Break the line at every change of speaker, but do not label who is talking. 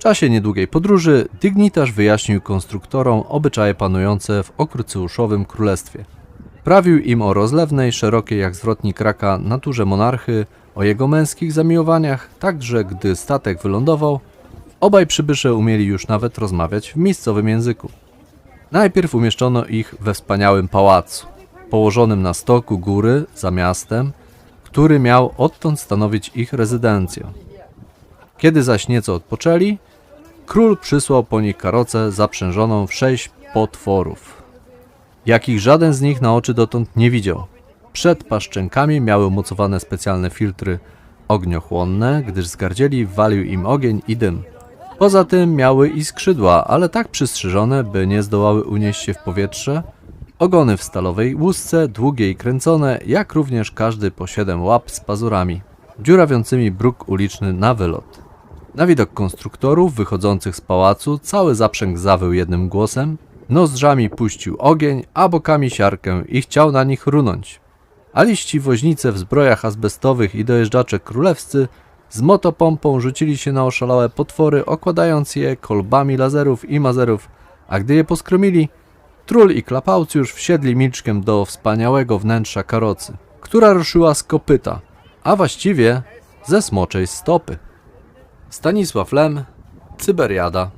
czasie niedługiej podróży dygnitarz wyjaśnił konstruktorom obyczaje panujące w okruceuszowym królestwie. Prawił im o rozlewnej, szerokiej jak zwrotnik raka naturze monarchy, o jego męskich zamiłowaniach, tak że gdy statek wylądował, obaj przybysze umieli już nawet rozmawiać w miejscowym języku. Najpierw umieszczono ich we wspaniałym pałacu, położonym na stoku góry za miastem, który miał odtąd stanowić ich rezydencję. Kiedy zaś nieco odpoczęli, król przysłał po nich karocę zaprzężoną w sześć potworów, jakich żaden z nich na oczy dotąd nie widział. Przed paszczękami miały umocowane specjalne filtry ogniochłonne, gdyż z gardzieli walił im ogień i dym. Poza tym miały i skrzydła, ale tak przystrzyżone, by nie zdołały unieść się w powietrze. Ogony w stalowej łusce, długie i kręcone, jak również każdy po siedem łap z pazurami, dziurawiącymi bruk uliczny na wylot. Na widok konstruktorów wychodzących z pałacu cały zaprzęg zawył jednym głosem, nozdrzami puścił ogień, a bokami siarkę i chciał na nich runąć. A liści woźnice w zbrojach azbestowych i dojeżdżacze królewscy z motopompą rzucili się na oszalałe potwory, okładając je kolbami lazerów i mazerów, a gdy je poskromili, Trul i Klapaucjusz wsiedli milczkiem do wspaniałego wnętrza karocy, która ruszyła z kopyta, a właściwie ze smoczej stopy. Stanisław Lem, Cyberiada